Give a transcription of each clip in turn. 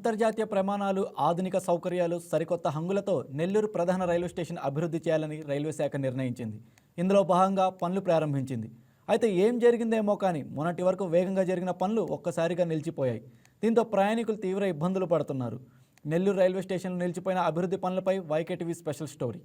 అంతర్జాతీయ ప్రమాణాలు ఆధునిక సౌకర్యాలు సరికొత్త హంగులతో నెల్లూరు ప్రధాన రైల్వే స్టేషన్ అభివృద్ధి చేయాలని రైల్వే శాఖ నిర్ణయించింది. ఇందులో భాగంగా పనులు ప్రారంభించింది. అయితే ఏం జరిగిందేమో కానీ మొన్నటి వరకు వేగంగా జరిగిన పనులు ఒక్కసారిగా నిలిచిపోయాయి. దీంతో ప్రయాణికులు తీవ్ర ఇబ్బందులు పడుతున్నారు. నెల్లూరు రైల్వే స్టేషన్లో నిలిచిపోయిన అభివృద్ధి పనులపై వైకేటీవీ స్పెషల్ స్టోరీ.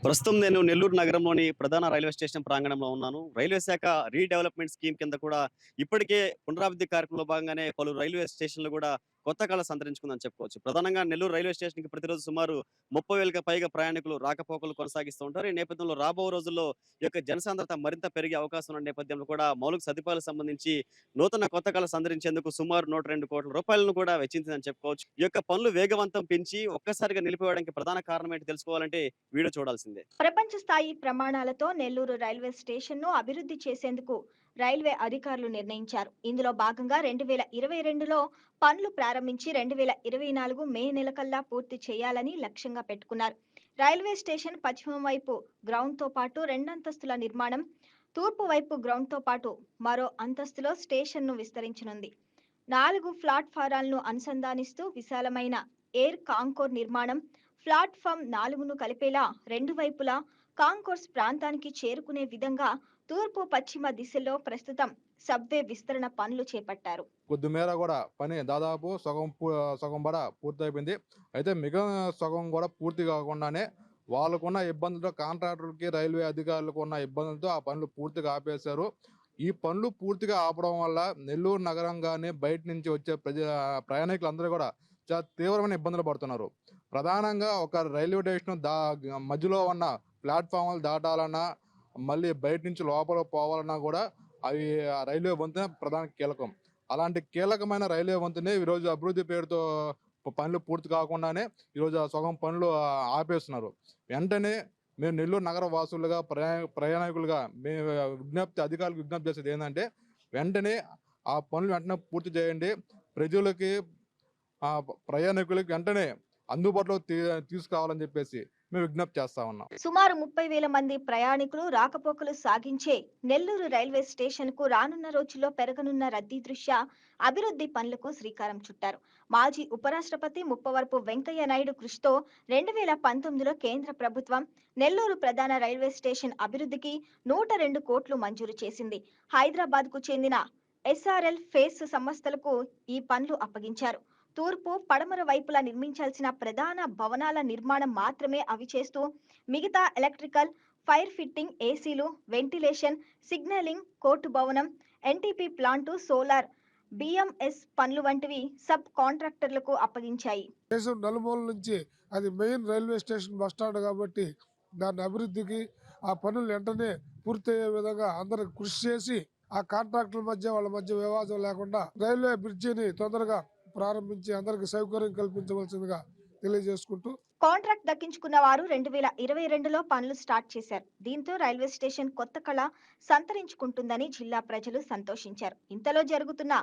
ప్రస్తుతం నేను నెల్లూరు నగరంలోని ప్రధాన రైల్వే స్టేషన్ ప్రాంగణంలో ఉన్నాను. రైల్వే శాఖ రీడెవలప్మెంట్ స్కీమ్ కింద కూడా ఇప్పటికే పునరాభివృద్ధి కార్యక్రమంలో భాగంగానే పలు రైల్వే స్టేషన్లు కూడా కొత్త కళ సంతరించుకుందని చెప్పుకోవచ్చు. ప్రధానంగా నెల్లూరు రైల్వే స్టేషన్కి ప్రతిరోజు సుమారు ముప్పై వేలకు పైగా ప్రయాణికులు రాకపోకలు కొనసాగిస్తూ ఉంటారు. ఈ నేపథ్యంలో రాబో రోజుల్లో ఈ యొక్క జనసాంద్రత మరింత పెరిగే అవకాశం ఉన్న నేపథ్యంలో కూడా మౌలిక సదుపాయాలకు సంబంధించి నూతన కొత్త కళ సంతరించేందుకు సుమారు నూట రెండు కోట్ల రూపాయలను కూడా వెచ్చించిందని చెప్పుకోవచ్చు. ఈ యొక్క పనులు వేగవంతం పెంచి ఒక్కసారిగా నిలిపివేయడానికి ప్రధాన కారణం ఏంటి తెలుసుకోవాలంటే వీడియో చూడాల్సిందే. ప్రపంచ స్థాయి ప్రమాణాలతో నెల్లూరు రైల్వే స్టేషన్ను అభివృద్ధి చేసేందుకు రైల్వే అధికారులు నిర్ణయించారు. ఇందులో భాగంగా రెండు వేల ఇరవై రెండులో పనులు ప్రారంభించి రెండు వేల ఇరవై నాలుగు మే నెల కల్లా పూర్తి చేయాలని లక్ష్యంగా పెట్టుకున్నారు. రైల్వే స్టేషన్ పశ్చిమ వైపు గ్రౌండ్తో పాటు రెండంతస్తుల నిర్మాణం తూర్పు వైపు గ్రౌండ్తో పాటు మరో అంతస్తులో స్టేషన్ను విస్తరించనుంది. నాలుగు ప్లాట్ఫారాలను అనుసంధానిస్తూ విశాలమైన ఎయిర్ కాంకోర్ నిర్మాణం ప్లాట్ఫామ్ నాలుగును కలిపేలా రెండు వైపులా కాంకోర్స్ ప్రాంతానికి చేరుకునే విధంగా తూర్పు పశ్చిమ దిశలో ప్రస్తుతం సబ్వే విస్తరణ పనులు చేపట్టారు. కొద్దిమేర కూడా పని దాదాపు సగం పూ- సగం బడ పూర్తయిపోయింది. అయితే మిగతా సగం కూడా పూర్తి కాకుండానే వాళ్ళకున్న ఇబ్బందులతో కాంట్రాక్టర్కి రైల్వే అధికారులకు ఉన్న ఇబ్బందులతో ఆ పనులు పూర్తిగా ఆపేశారు. ఈ పనులు పూర్తిగా ఆపడం వల్ల నెల్లూరు నగరం కానీ బయట నుంచి వచ్చే ప్రజ ప్రయాణికులందరూ కూడా చాలా తీవ్రమైన ఇబ్బందులు పడుతున్నారు. ప్రధానంగా ఒక రైల్వే స్టేషన్ దా మధ్యలో ఉన్న ప్లాట్ఫామ్లు దాటాలన్నా మళ్ళీ బయట నుంచి లోపల పోవాలన్నా కూడా అవి రైల్వే వంతెన ప్రధాన కీలకం. అలాంటి కీలకమైన రైల్వే వంతెనే ఈరోజు అభివృద్ధి పేరుతో పనులు పూర్తి కాకుండానే ఈరోజు ఆ సగం పనులు ఆపేస్తున్నారు. వెంటనే మేము నెల్లూరు నగర వాసులుగా ప్రయాణికులుగా మేము విజ్ఞప్తి అధికారులకు విజ్ఞప్తి చేసేది ఏంటంటే వెంటనే ఆ పనులు వెంటనే పూర్తి చేయండి. ప్రజలకి ప్రయాణికులకి వెంటనే అందుబాటులో తీ తీసుకురావాలని చెప్పేసి మేము విజ్ఞప్తి చేస్తా ఉన్నాం. సుమారు ముప్పై వేల మంది ప్రయాణికులు రాకపోకలు సాగించే నెల్లూరు రైల్వే స్టేషన్కు రానున్న రోజుల్లో పెరగనున్న రద్దీ దృష్ట్యా అభివృద్ధి పనులకు శ్రీకారం చుట్టారు. మాజీ ఉపరాష్ట్రపతి ముప్పవరపు వెంకయ్య నాయుడు కృషితో రెండు వేల పంతొమ్మిదిలో కేంద్ర ప్రభుత్వం నెల్లూరు ప్రధాన రైల్వే స్టేషన్ అభివృద్ధికి నూట రెండు కోట్లు మంజూరు చేసింది. హైదరాబాద్కు చెందిన ఎస్ఆర్ఎల్ ఫేస్ సంస్థలకు ఈ పనులు అప్పగించారు. తూర్పు పడమర వైపులా నిర్మించాల్సిన ప్రధాన భవనాల నిర్మాణం మాత్రమే అవి చేస్తూ మిగతా ఎలక్ట్రికల్ ఫైర్ ఫిట్టింగ్ ఏసీలు వెంటిలేషన్ సిగ్నలింగ్ కోర్టు భవనం ఎన్టీపీ ప్లాంటు సోలార్ బిఎంఎస్ పనులు వంటివి సబ్ కాంట్రాక్టర్లకు అప్పగించాయి. దేశం నలుమూల నుంచి అది main railway station bus stand కాబట్టి దాని అభివృద్ధికి ఆ పనులు వెంటనే పూర్తయ్యే విధంగా అందరూ కృషి చేసి ఆ కాంట్రాక్టుల మధ్య వాళ్ళ మధ్య వివాదం లేకుండా రైల్వే బ్రిడ్జిని తొందరగా ప్రారంభించి అందరికి సౌకర్యం కల్పించవలసిందిగా తెలియజేసుకుంటూ కాంట్రాక్ట్ దక్కించుకున్న వారు రెండు వేల ఇరవై రెండులో పనులు స్టార్ట్ చేశారు. దీంతో రైల్వే స్టేషన్ కొత్త కళ సంతరించుకుంటుందని జిల్లా ప్రజలు సంతోషించారు. ఇంతలో జరుగుతున్న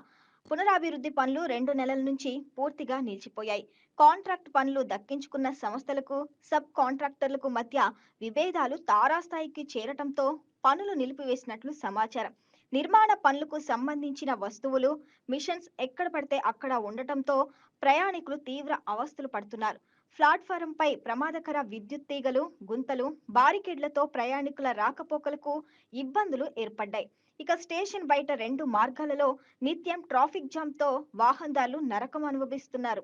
పునరాభివృద్ధి పనులు రెండు నెలల నుంచి పూర్తిగా నిలిచిపోయాయి. కాంట్రాక్ట్ పనులు దక్కించుకున్న సంస్థలకు సబ్ కాంట్రాక్టర్లకు మధ్య విభేదాలు తారాస్థాయికి చేరటంతో పనులు నిలిపివేసినట్లు సమాచారం. నిర్మాణ పనులకు సంబంధించిన వస్తువులు మిషన్స్ ఎక్కడ పడితే అక్కడ ఉండటంతో ప్రయాణికులు తీవ్ర అవస్థలు పడుతున్నారు. ప్లాట్ఫారం పై ప్రమాదకర విద్యుత్ తీగలు గుంతలు బారికేడ్లతో ప్రయాణికుల రాకపోకలకు ఇబ్బందులు ఏర్పడ్డాయి. ఇక స్టేషన్ బయట రెండు మార్గాలలో నిత్యం ట్రాఫిక్ జామ్తో వాహనదారులు నరకం అనుభవిస్తున్నారు.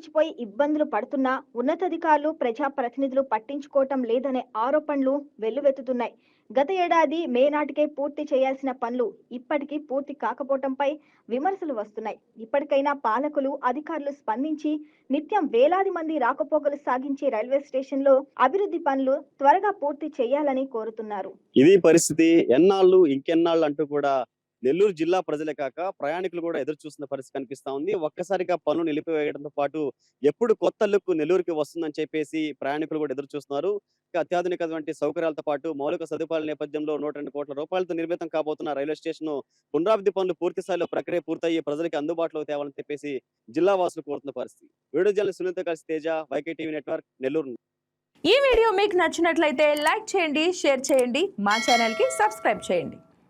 నిలిచిపోయి ఇబ్బందులు పడుతున్నా ఉన్నతాధికారులు ప్రజాప్రతినిధులు పట్టించుకోవటం లేదనే ఆరోపణలు వెల్లువెత్తుతున్నాయి. గత ఏడాది మే నాటికే పూర్తి చేయాల్సిన పనులు ఇప్పటికీ పూర్తి కాకపోవటంపై విమర్శలు వస్తున్నాయి. ఇప్పటికైనా పాలకులు అధికారులు స్పందించి నిత్యం వేలాది మంది రాకపోకలు సాగించే రైల్వే స్టేషన్లో అభివృద్ధి పనులు త్వరగా పూర్తి చేయాలని కోరుతున్నారు. ఇది పరిస్థితి ఎన్నాళ్ళు ఇంకెన్నాళ్ళు అంటూ కూడా నెల్లూరు జిల్లా ప్రజలే కాక ప్రయాణికులు కూడా ఎదురు చూస్తున్న పరిస్థితి కనిపిస్తా ఉంది. ఒక్కసారిగా పనులు నిలిపివేయడంతో పాటు ఎప్పుడు కొత్త లుక్ నెల్లూరుకి వస్తుందని చెప్పేసి ప్రయాణికులు కూడా ఎదురు చూస్తున్నారు. అత్యాధునికటువంటి సౌకర్యాలతో పాటు మౌలిక సదుపాయాల నేపథ్యంలో నూట రెండు కోట్ల రూపాయలతో నిర్మితం కాబోతున్న రైల్వే స్టేషన్ పునరాభివృద్ధి పనులు పూర్తి స్థాయిలో ప్రక్రియ పూర్తయ్యి ప్రజలకి అందుబాటులో తేవాలని చెప్పేసి జిల్లా వాసులు కోరుతున్న పరిస్థితి. వీడియో జర్నలిస్ట్ సునీత కలిసి Teja YK TV network Nellore ఈ వీడియో మీకు నచ్చినట్లయితే లైక్ చేయండి షేర్ చేయండి మా ఛానల్కి సబ్స్క్రైబ్ చేయండి.